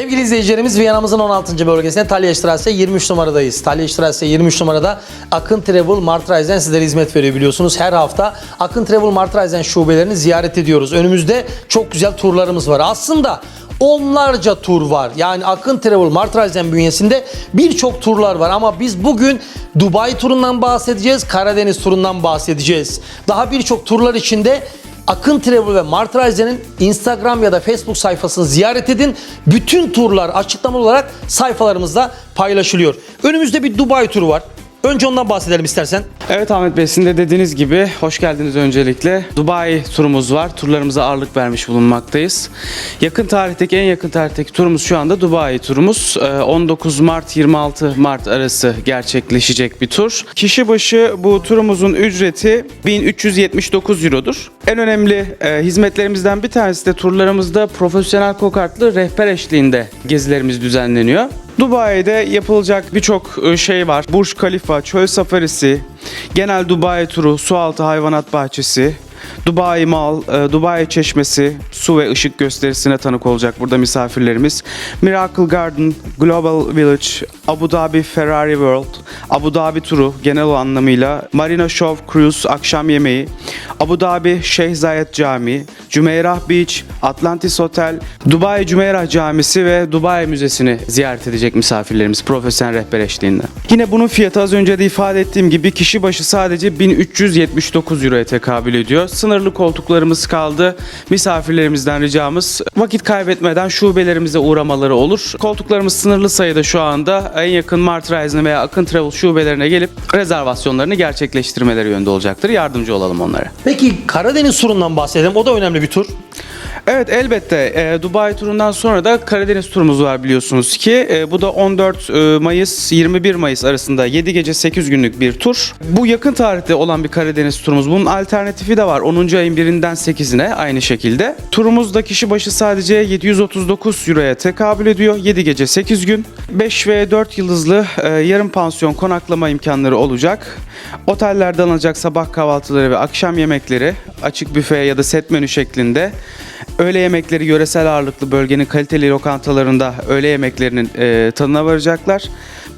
Sevgili izleyicilerimiz Viyana'mızın 16. bölgesinde Talyastrasse 23 numaradayız. Talyastrasse 23 numarada Akın Travel Martreisen sizlere hizmet veriyor biliyorsunuz. Her hafta Akın Travel Martreisen şubelerini ziyaret ediyoruz. Önümüzde çok güzel turlarımız var. Aslında onlarca tur var. Yani Akın Travel Martreisen bünyesinde birçok turlar var ama biz bugün Dubai turundan bahsedeceğiz, Karadeniz turundan bahsedeceğiz. Daha birçok turlar içinde Akın Travel ve Mart Reise'nin Instagram ya da Facebook sayfasını ziyaret edin. Bütün turlar açıklama olarak sayfalarımızda paylaşılıyor. Önümüzde bir Dubai turu var. Önce ondan bahsedelim istersen. Evet Ahmet Bey sizin de dediğiniz gibi hoş geldiniz öncelikle. Dubai turumuz var. Turlarımıza ağırlık vermiş bulunmaktayız. Yakın tarihteki en yakın tarihteki turumuz şu anda Dubai turumuz. Ee, 19 Mart 26 Mart arası gerçekleşecek bir tur. Kişi başı bu turumuzun ücreti 1379 Euro'dur. En önemli e, hizmetlerimizden bir tanesi de turlarımızda profesyonel kokartlı rehber eşliğinde gezilerimiz düzenleniyor. Dubai'de yapılacak birçok e, şey var. Burj Khalifa, çöl safarisi, genel Dubai turu, sualtı hayvanat bahçesi, Dubai Mall, e, Dubai Çeşmesi, su ve ışık gösterisine tanık olacak burada misafirlerimiz. Miracle Garden, Global Village, Abu Dhabi Ferrari World, Abu Dhabi turu genel anlamıyla, Marina Show Cruise akşam yemeği, Abu Dhabi Şeyh Zayed Camii, Jumeirah Beach, Atlantis Hotel, Dubai Jumeirah Camisi ve Dubai Müzesi'ni ziyaret edecek misafirlerimiz profesyonel rehber eşliğinde. Yine bunun fiyatı az önce de ifade ettiğim gibi kişi başı sadece 1379 Euro'ya tekabül ediyor. Sınırlı koltuklarımız kaldı. Misafirlerimizden ricamız vakit kaybetmeden şubelerimize uğramaları olur. Koltuklarımız sınırlı sayıda şu anda. En yakın Mart Rising veya Akın Travel şubelerine gelip rezervasyonlarını gerçekleştirmeleri yönünde olacaktır. Yardımcı olalım onlara. Peki Karadeniz turundan bahsedelim. O da önemli bir tur. Evet elbette e, Dubai turundan sonra da Karadeniz turumuz var biliyorsunuz ki. E, bu da 14 e, Mayıs 21 Mayıs arasında 7 gece 8 günlük bir tur. Bu yakın tarihte olan bir Karadeniz turumuz. Bunun alternatifi de var 10. ayın 1'inden 8'ine aynı şekilde. Turumuzda kişi başı sadece 739 Euro'ya tekabül ediyor. 7 gece 8 gün. 5 ve 4 yıldızlı e, yarım pansiyon konaklama imkanları olacak. Otellerde alınacak sabah kahvaltıları ve akşam yemekleri açık büfe ya da set menü şeklinde. Öğle yemekleri yöresel ağırlıklı bölgenin kaliteli lokantalarında öğle yemeklerinin e, tadına varacaklar.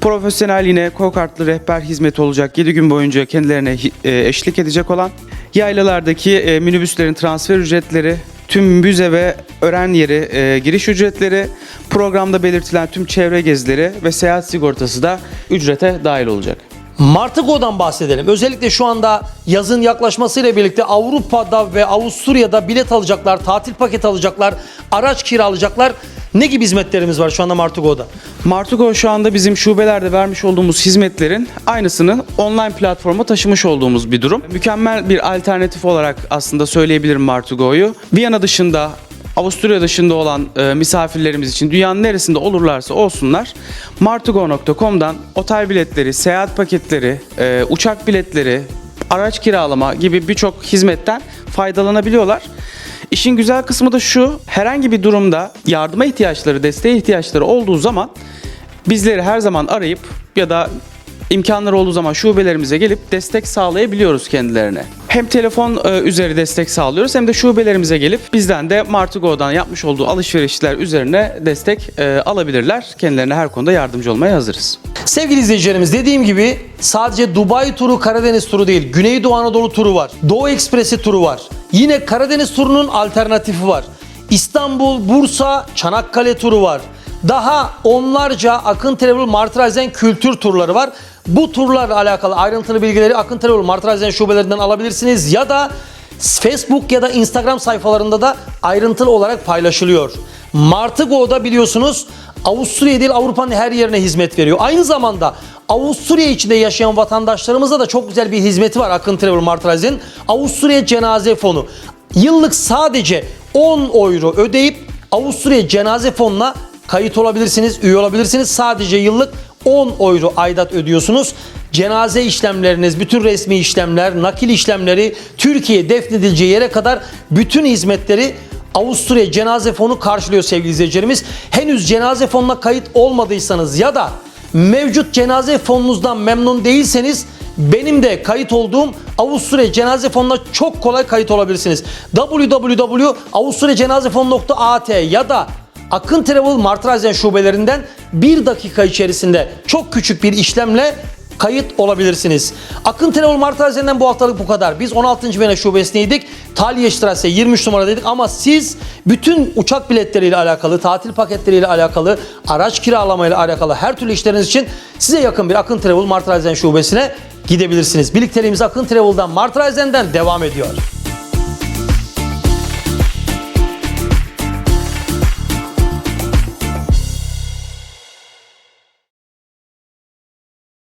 Profesyonel yine kokartlı rehber hizmeti olacak 7 gün boyunca kendilerine e, eşlik edecek olan yaylalardaki e, minibüslerin transfer ücretleri, tüm müze ve öğren yeri e, giriş ücretleri, programda belirtilen tüm çevre gezileri ve seyahat sigortası da ücrete dahil olacak. Martıgo'dan bahsedelim. Özellikle şu anda yazın yaklaşmasıyla birlikte Avrupa'da ve Avusturya'da bilet alacaklar, tatil paketi alacaklar, araç kiralayacaklar. Ne gibi hizmetlerimiz var şu anda Martıgo'da? Martugo şu anda bizim şubelerde vermiş olduğumuz hizmetlerin aynısını online platforma taşımış olduğumuz bir durum. Mükemmel bir alternatif olarak aslında söyleyebilirim Martugo'yu. Viyana dışında Avusturya dışında olan e, misafirlerimiz için dünyanın neresinde olurlarsa olsunlar martugo.com'dan otel biletleri, seyahat paketleri, e, uçak biletleri, araç kiralama gibi birçok hizmetten faydalanabiliyorlar. İşin güzel kısmı da şu, herhangi bir durumda yardıma ihtiyaçları, desteğe ihtiyaçları olduğu zaman bizleri her zaman arayıp ya da imkanları olduğu zaman şubelerimize gelip destek sağlayabiliyoruz kendilerine. Hem telefon e, üzeri destek sağlıyoruz hem de şubelerimize gelip bizden de Martigo'dan yapmış olduğu alışverişler üzerine destek e, alabilirler. Kendilerine her konuda yardımcı olmaya hazırız. Sevgili izleyicilerimiz dediğim gibi sadece Dubai turu, Karadeniz turu değil. Güneydoğu Anadolu turu var. Doğu Ekspresi turu var. Yine Karadeniz turunun alternatifi var. İstanbul, Bursa, Çanakkale turu var. Daha onlarca Akın Travel Martreisen kültür turları var. Bu turlarla alakalı ayrıntılı bilgileri Akın Travel Martreisen şubelerinden alabilirsiniz ya da Facebook ya da Instagram sayfalarında da ayrıntılı olarak paylaşılıyor. Martıgo'da biliyorsunuz Avusturya değil Avrupa'nın her yerine hizmet veriyor. Aynı zamanda Avusturya içinde yaşayan vatandaşlarımıza da çok güzel bir hizmeti var Akın Travel Martreisen. Avusturya Cenaze Fonu. Yıllık sadece 10 euro ödeyip Avusturya Cenaze Fonu'na kayıt olabilirsiniz, üye olabilirsiniz. Sadece yıllık 10 euro aidat ödüyorsunuz. Cenaze işlemleriniz, bütün resmi işlemler, nakil işlemleri, Türkiye defnedileceği yere kadar bütün hizmetleri Avusturya Cenaze Fonu karşılıyor sevgili izleyicilerimiz. Henüz cenaze fonuna kayıt olmadıysanız ya da mevcut cenaze fonunuzdan memnun değilseniz benim de kayıt olduğum Avusturya Cenaze Fonu'na çok kolay kayıt olabilirsiniz. www.avusturyacenazefonu.at ya da Akın Travel Martrazen şubelerinden bir dakika içerisinde çok küçük bir işlemle kayıt olabilirsiniz. Akın Travel Martrazen'den bu haftalık bu kadar. Biz 16. Vene şubesindeydik. Talye Strasse 23 numaradaydık ama siz bütün uçak biletleriyle alakalı, tatil paketleriyle alakalı, araç kiralamayla alakalı her türlü işleriniz için size yakın bir Akın Travel Martrazen şubesine gidebilirsiniz. Birlikteliğimiz Akın Travel'dan Martrazen'den devam ediyor.